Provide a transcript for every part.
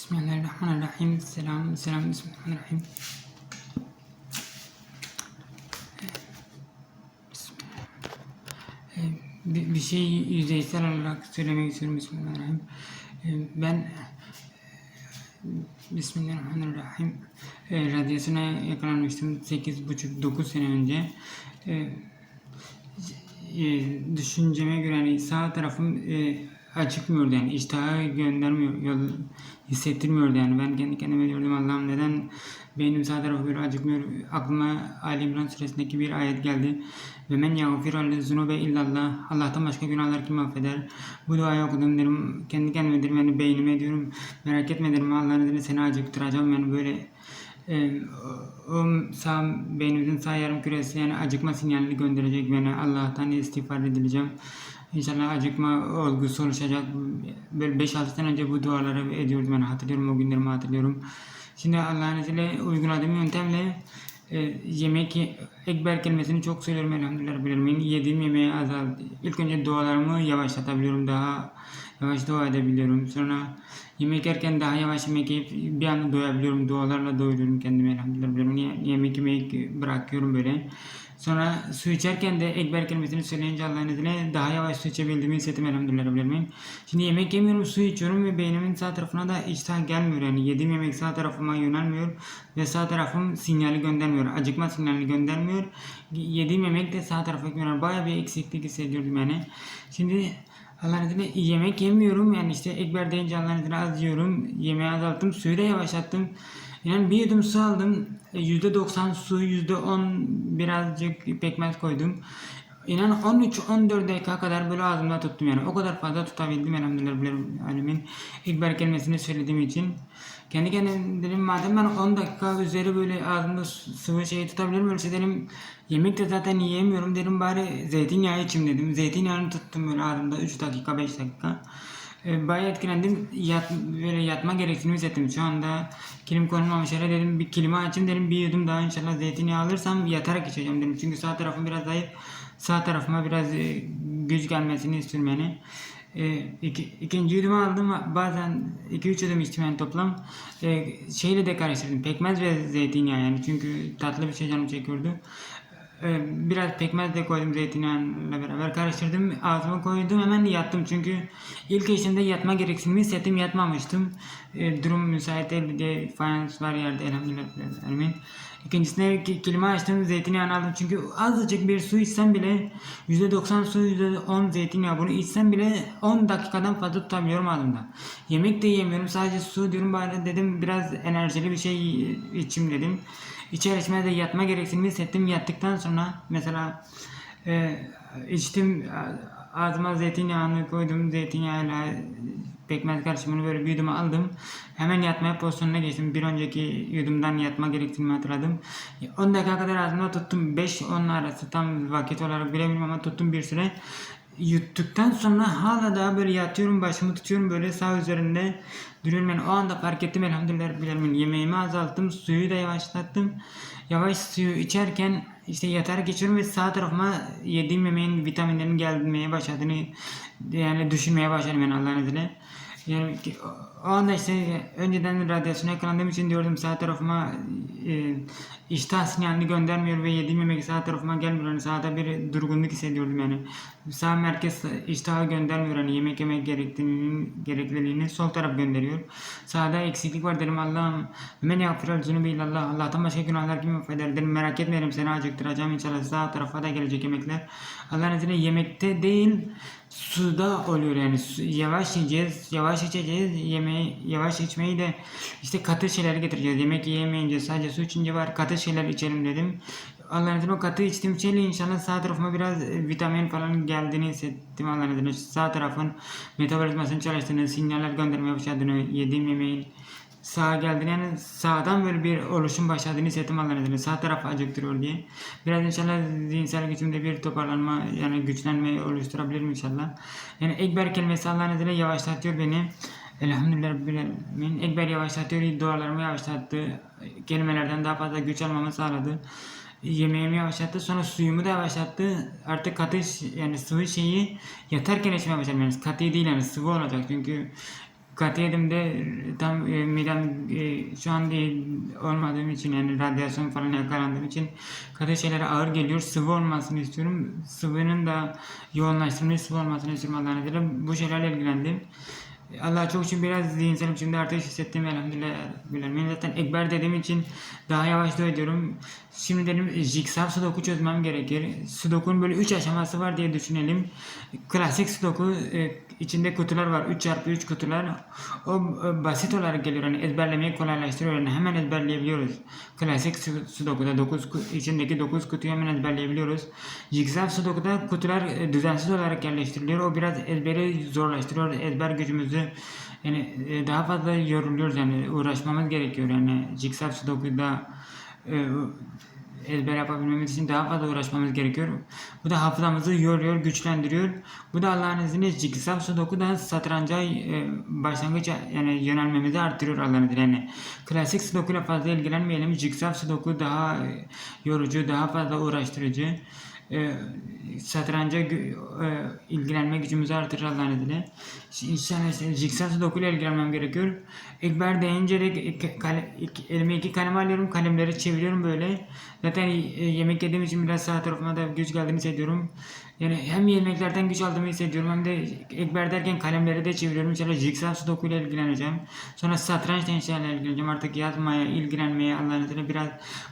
Bismillahirrahmanirrahim. Selam, selam, Bismillahirrahmanirrahim. Ee, Bir, şey yüzeysel olarak söylemek istiyorum. Bismillahirrahmanirrahim. Ee, Ben e, Bismillahirrahmanirrahim. Ee, Radyasyona yakalanmıştım 8,5-9 sene önce. Ee, e, düşünceme göre yani sağ tarafım e, acıkmıyordu yani. İştahı göndermiyor yol hissettirmiyordu yani. Ben kendi kendime diyordum Allah'ım neden beynim sağ tarafı böyle acıkmıyor? Aklıma Ali İmran suresindeki bir ayet geldi. Ve men yağfiru zunube illallah Allah'tan başka günahlar kim affeder? Bu duayı okudum dedim. Kendi kendime dedim yani beynime diyorum merak etme dedim Allah'ın izniyle seni acıktıracağım. Yani böyle o, o sağ beynimizin sağ yarım küresi yani acıkma sinyalini gönderecek. Beni Allah'tan istiğfar edileceğim. İnşallah acıkma olgusu oluşacak. Böyle 5-6 sene önce bu duaları ediyordum ben hatırlıyorum o günlerimi hatırlıyorum. Şimdi Allah'ın izniyle uyguladığım yöntemle e, yemek ekber kelimesini çok söylüyorum elhamdülillah Alemin. Yediğim yemeği azalt. İlk önce dualarımı yavaşlatabiliyorum daha yavaş dua edebiliyorum. Sonra yemek yerken daha yavaş yemek yiyip bir anda doyabiliyorum. Dualarla doyuruyorum kendimi elhamdülillah. Ye- Yemek yemeyi bırakıyorum böyle. Sonra su içerken de ekber kelimesini söyleyince Allah'ın izniyle daha yavaş su içebildiğimi hissettim elhamdülillah Alemin. Şimdi yemek yemiyorum su içiyorum ve beynimin sağ tarafına da iştah gelmiyor yani yediğim yemek sağ tarafıma yönelmiyor ve sağ tarafım sinyali göndermiyor. Acıkma sinyalini göndermiyor. Yediğim yemek de sağ tarafa yönel. Bayağı bir eksiklik hissediyordum yani. Şimdi Allah'ın izniyle yemek yemiyorum yani işte ekber deyince Allah'ın izniyle az yiyorum. Yemeği azalttım. Suyu da yavaşlattım. Yani bir yudum su aldım. E, %90 su, %10 birazcık pekmez koydum. İnan 13-14 dakika kadar böyle ağzımda tuttum yani. O kadar fazla tutabildim elhamdülillah alemin. Ekber kelimesini söylediğim için. Kendi kendime dedim madem ben 10 dakika üzeri böyle ağzımda sıvı şeyi tutabilirim öyleyse dedim yemek de zaten yiyemiyorum dedim bari zeytinyağı içeyim dedim. Zeytinyağını tuttum böyle ağzımda 3 dakika 5 dakika. E, bayağı etkilendim. Yat, böyle yatma gereksinimi hissettim. Şu anda kilim konulmamış yere dedim bir klima açayım dedim bir yudum daha inşallah zeytinyağı alırsam yatarak içeceğim dedim. Çünkü sağ tarafım biraz zayıf. Sağ tarafıma biraz e, güç gelmesini istiyorum yani. E, iki, ikinci yudumu aldım. Bazen 2-3 yudum içtim yani toplam. E, şeyle de karıştırdım. Pekmez ve zeytinyağı yani. Çünkü tatlı bir şey canım çekiyordu. Biraz pekmez de koydum zeytinyağıyla beraber. Karıştırdım ağzıma koydum hemen yattım. Çünkü ilk işimde yatma gereksinimi hissettim yatmamıştım. Ee, durum müsait değil diye fayans var yerde elhamdülillah. Alemin. İkincisine ki- kilimi açtım zeytinyağını aldım çünkü azıcık bir su içsem bile %90 su %10 zeytinyağı bunu içsem bile 10 dakikadan fazla tutabiliyorum ağzımda. Yemek de yemiyorum sadece su diyorum bari dedim biraz enerjili bir şey içeyim dedim. İçer içmez de yatma gereksinimi hissettim. Yattıktan sonra mesela e, içtim ağzıma zeytinyağını koydum. Zeytinyağıyla pekmez karışımını böyle bir yudum aldım. Hemen yatmaya pozisyonuna geçtim. Bir önceki yudumdan yatma gerektiğini hatırladım. 10 dakika kadar ağzımda tuttum. 5-10 arası tam vakit olarak bilemiyorum ama tuttum bir süre. Yuttuktan sonra hala daha böyle yatıyorum başımı tutuyorum böyle sağ üzerinde duruyorum yani o anda fark ettim elhamdülillah Rabbil Alemin. yemeğimi azalttım suyu da yavaşlattım yavaş suyu içerken işte yatarak geçiyorum ve sağ tarafıma yediğim yemeğin vitaminlerin gelmeye başladığını yani düşünmeye başladım yani Allah'ın izniyle. Yani o- anda işte önceden radyasyona yakalandığım için diyordum sağ tarafıma e, iştah sinyalini göndermiyor ve yediğim yemek sağ tarafıma gelmiyor. Yani sağda bir durgunluk hissediyordum yani. Sağ merkez iştahı göndermiyor. Hani yemek yemek gerektiğini, gerekliliğini sol taraf gönderiyor. Sağda eksiklik var dedim Allah'ım. Men yağfiral zunubi illallah. Allah'tan başka günahlar kim affeder dedim. Merak etmeyelim seni acıktıracağım inşallah sağ tarafa da gelecek yemekler. Allah'ın izniyle yemekte değil suda oluyor yani Su- yavaş yiyeceğiz, yavaş içeceğiz, yemeği yavaş içmeyi de işte katı şeyler getireceğiz. Yemek yiyemeyince sadece su içince var katı şeyler içelim dedim. Allah'ın izniyle katı içtiğim şeyle inşallah sağ tarafıma biraz e, vitamin falan geldiğini hissettim Allah'ın izniyle. Sağ tarafın metabolizmasının çalıştığını, sinyaller göndermeye başladığını, yediğim yemeğin sağa geldiğini yani sağdan böyle bir oluşum başladığını hissettim izniyle. Sağ taraf acıktırıyor diye. Biraz inşallah zihinsel gücümde bir toparlanma yani güçlenme oluşturabilirim inşallah. Yani ekber kelimesi Allah'ın izniyle yavaşlatıyor beni. Elhamdülillah Rabbil. Ekber yavaşlatıyor, dualarımı yavaşlattı. Kelimelerden daha fazla güç almamı sağladı. Yemeğimi yavaşlattı. Sonra suyumu da yavaşlattı. Artık katı yani sıvı şeyi yatarken içmeye başladım. Yani katı değil yani sıvı olacak. Çünkü katı yedim de e, tam e, midem e, şu an iyi olmadığım için yani radyasyon falan yakalandığım için katı şeyler ağır geliyor. Sıvı olmasını istiyorum. Sıvının da yoğunlaştırılmış sıvı olmasını istiyorum Allah'ın. Bu şeylerle ilgilendim. Allah'a çok şükür biraz zihinsel biçimde artış hissettim elhamdülillah. Bilmiyorum. Zaten ekber dediğim için daha yavaş ediyorum. Şimdi dedim jigsaw sudoku çözmem gerekir. Sudoku'nun böyle 3 aşaması var diye düşünelim. Klasik sudoku e, içinde kutular var. 3 çarpı 3 kutular. O e, basit olarak geliyor. Yani ezberlemeyi kolaylaştırıyor. Yani hemen ezberleyebiliyoruz. Klasik su- sudoku'da 9 içindeki 9 kutuyu hemen ezberleyebiliyoruz. Jigsaw sudoku'da kutular e, düzensiz olarak yerleştiriliyor. O biraz ezberi zorlaştırıyor. Ezber gücümüzü yani e, daha fazla yoruluyoruz yani uğraşmamız gerekiyor yani Jigsaw Sudoku'da e, ezber yapabilmemiz için daha fazla uğraşmamız gerekiyor. Bu da hafızamızı yoruyor, güçlendiriyor. Bu da Allah'ın izniyle Jigsaw Sudoku'da satranca e, başlangıç yani yönelmemizi arttırıyor Allah'ın izniyle. Yani klasik Sudoku ile fazla ilgilenmeyelim. Jigsaw Sudoku daha e, yorucu, daha fazla uğraştırıcı. E, satranca gü- e, ilgilenme gücümüzü artırır Allah'ın izniyle. İşte Jigsaw Sudoku ile ilgilenmem gerekiyor. Ekber deyince de kale- elime iki kalem alıyorum. Kalemleri çeviriyorum böyle. Zaten e, yemek yediğim için biraz sağ tarafıma da güç geldiğini hissediyorum. Yani hem yemeklerden güç aldığımı hissediyorum hem de ekber derken kalemleri de çeviriyorum. İnşallah Jigsaw Sudoku ile ilgileneceğim. Sonra satrançla inşallah ilgileneceğim. Artık yazmaya, ilgilenmeye Allah'ın izniyle biraz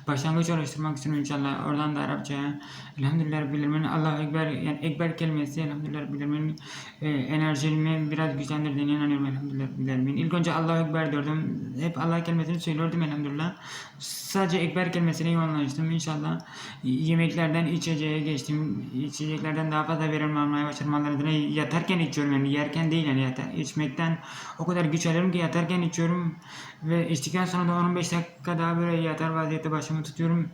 başlangıç oluşturmak istiyorum inşallah. Oradan da Arapçaya. Elhamdülillah Rabbil Alemin. Allahu Ekber yani Ekber kelimesi Elhamdülillah Alemin e, enerjimi biraz güçlendirdiğine inanıyorum Elhamdülillah Alemin. İlk önce Allahu Ekber diyordum. Hep Allah kelimesini söylüyordum Elhamdülillah. Sadece Ekber kelimesine yoğunlaştım inşallah. Yemeklerden içeceğe geçtim. İçeceklerden daha fazla verim almaya. Allah'ın izniyle yatarken içiyorum yani yerken değil yani yatar, içmekten o kadar güç alıyorum ki yatarken içiyorum ve içtikten sonra da 15 dakika daha böyle yatar vaziyette başımı tutuyorum.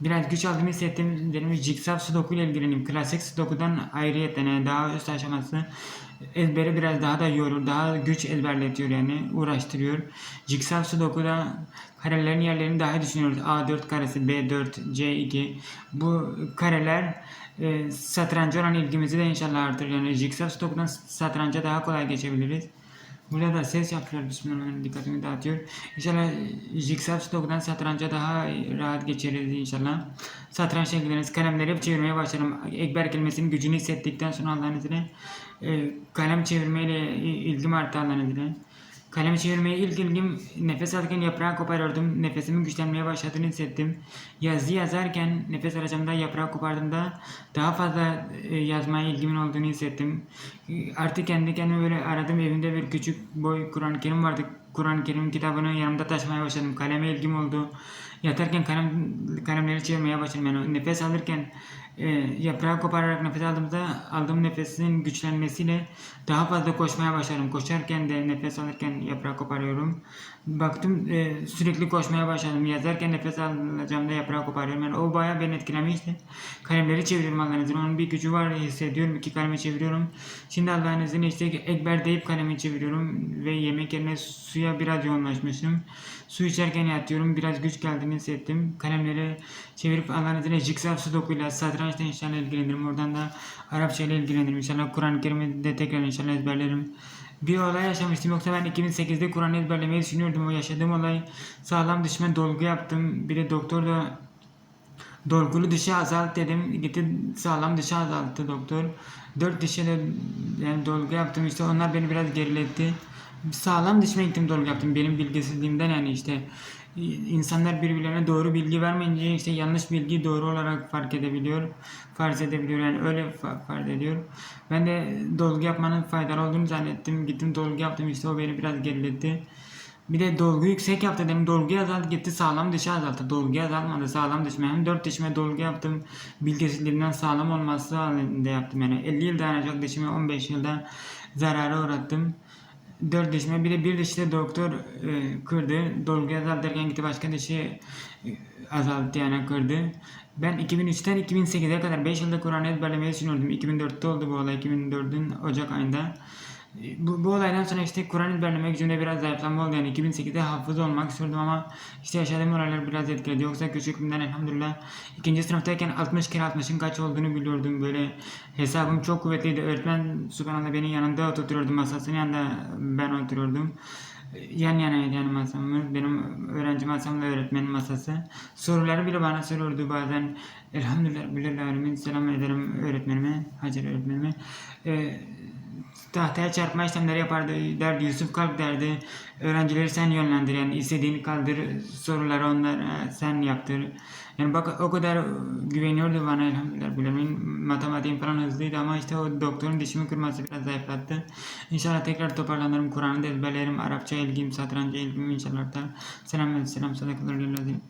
Biraz güç aldığımı hissettim. Dedim Jigsaw Sudoku ile ilgileneyim. Klasik Sudoku'dan ayrıyetten yani daha üst aşaması ezberi biraz daha da yorur, daha güç ezberletiyor yani uğraştırıyor. Jigsaw Sudoku'da karelerin yerlerini daha düşünüyoruz. A4 karesi, B4, C2 bu kareler e, satranca olan ilgimizi de inşallah artırır. Yani Jigsaw Sudoku'dan satranca daha kolay geçebiliriz. Burada da ses yapıyor. Bismillahirrahmanirrahim. Dikkatimi dağıtıyor. İnşallah Jigsaw Stock'dan satranca daha rahat geçeriz inşallah. Satrançla ilgileniz. Kalemleri hep çevirmeye başladım. Ekber kelimesinin gücünü hissettikten sonra Allah'ın izniyle e, kalem çevirmeyle ilgim arttı Allah'ın izniyle. Kalem çevirmeye ilk ilgim nefes alırken yaprağı koparıyordum. Nefesimin güçlenmeye başladığını hissettim. Yazı yazarken nefes alacağımda yaprağı kopardığımda daha fazla e, yazmaya ilgimin olduğunu hissettim. E, Artık kendi kendime böyle aradım evimde bir küçük boy Kur'an-ı Kerim vardı. Kur'an-ı Kerim kitabını yanımda taşımaya başladım. Kaleme ilgim oldu. Yatarken kalem, kalemleri çevirmeye başladım. Yani nefes alırken e, yaprağı kopararak nefes aldığımda aldığım nefesin güçlenmesiyle daha fazla koşmaya başladım. Koşarken de nefes alırken yaprağı koparıyorum. Baktım e, sürekli koşmaya başladım. Yazarken nefes alacağımda yaprağı koparıyorum. Yani o bayağı beni etkilemişti. Kalemleri çeviriyorum Allah'ın izniyle. Onun bir gücü var hissediyorum. İki kalemi çeviriyorum. Şimdi Allah'ın izniyle işte ekber deyip kalemi çeviriyorum. Ve yemek yerine suya biraz yoğunlaşmışım. Su içerken yatıyorum. Biraz güç geldiğini hissettim. Kalemleri çevirip izniyle Jigsaw Sudoku'yla satrançla inşallah ilgilenirim. Oradan da Arapça ile ilgilenirim. İnşallah Kur'an-ı Kerim'i de tekrar inşallah ezberlerim. Bir olay yaşamıştım yoksa ben 2008'de Kur'an ezberlemeyi düşünüyordum. O yaşadığım olay sağlam dişime dolgu yaptım. Bir de doktor da dolgulu dişi azalt dedim. Gitti sağlam dişi azalttı doktor. Dört dişe de yani dolgu yaptım işte onlar beni biraz geriletti. Sağlam dişime gittim dolgu yaptım benim bilgisizliğimden yani işte insanlar birbirlerine doğru bilgi vermeyince işte yanlış bilgiyi doğru olarak fark edebiliyor. Farz edebiliyor yani öyle fa- fark ediyor. Ben de dolgu yapmanın faydalı olduğunu zannettim. Gittim dolgu yaptım işte o beni biraz geriletti. Bir de dolgu yüksek yaptı dedim. Dolguyu azalt gitti sağlam dışı azalttı. Dolguyu azaltmadı sağlam dişime. Hem 4 dişime dolgu yaptım. Bilgisizliğimden sağlam olması halinde yaptım. Yani 50 yıl dayanacak dişimi 15 yılda zarara uğrattım. 4 dişime bir de bir dişi de doktor e, kırdı. Dolguyu azaltırken gitti başka dişi e, azalttı yani kırdı. Ben 2003'ten 2008'e kadar 5 yılda Kur'an ezberlemeyi düşünüyordum. 2004'te oldu bu olay. 2004'ün Ocak ayında. Bu, bu olaydan sonra işte Kur'an ezberleme gücümde biraz zayıflama oldu. Yani 2008'de hafız olmak istiyordum ama işte yaşadığım olaylar biraz etkiledi. Yoksa küçüklüğümden elhamdülillah ikinci sınıftayken 60 kere 60'ın kaç olduğunu biliyordum. Böyle hesabım çok kuvvetliydi. Öğretmen subhanallah benim yanında oturtuyordu masasının yanında ben oturuyordum. Yan yanaydı yani masamız. Benim öğrenci masamla öğretmenin masası. Soruları bile bana soruyordu bazen. Elhamdülillah Bilal Alemin selam ederim öğretmenime, Hacer öğretmenime. Ee, tahtaya çarpma işlemleri yapardı derdi Yusuf kalk derdi. Öğrencileri sen yönlendir yani istediğini kaldır soruları onlara sen yaptır. Yani bak o kadar güveniyordu bana elhamdülillah bilemin matematiğim falan hızlıydı ama işte o doktorun dişimi kırması biraz zayıflattı. İnşallah tekrar toparlanırım Kur'an'ı da ezberlerim. Arapça ilgim satranca ilgim inşallah selam selam ve sellem.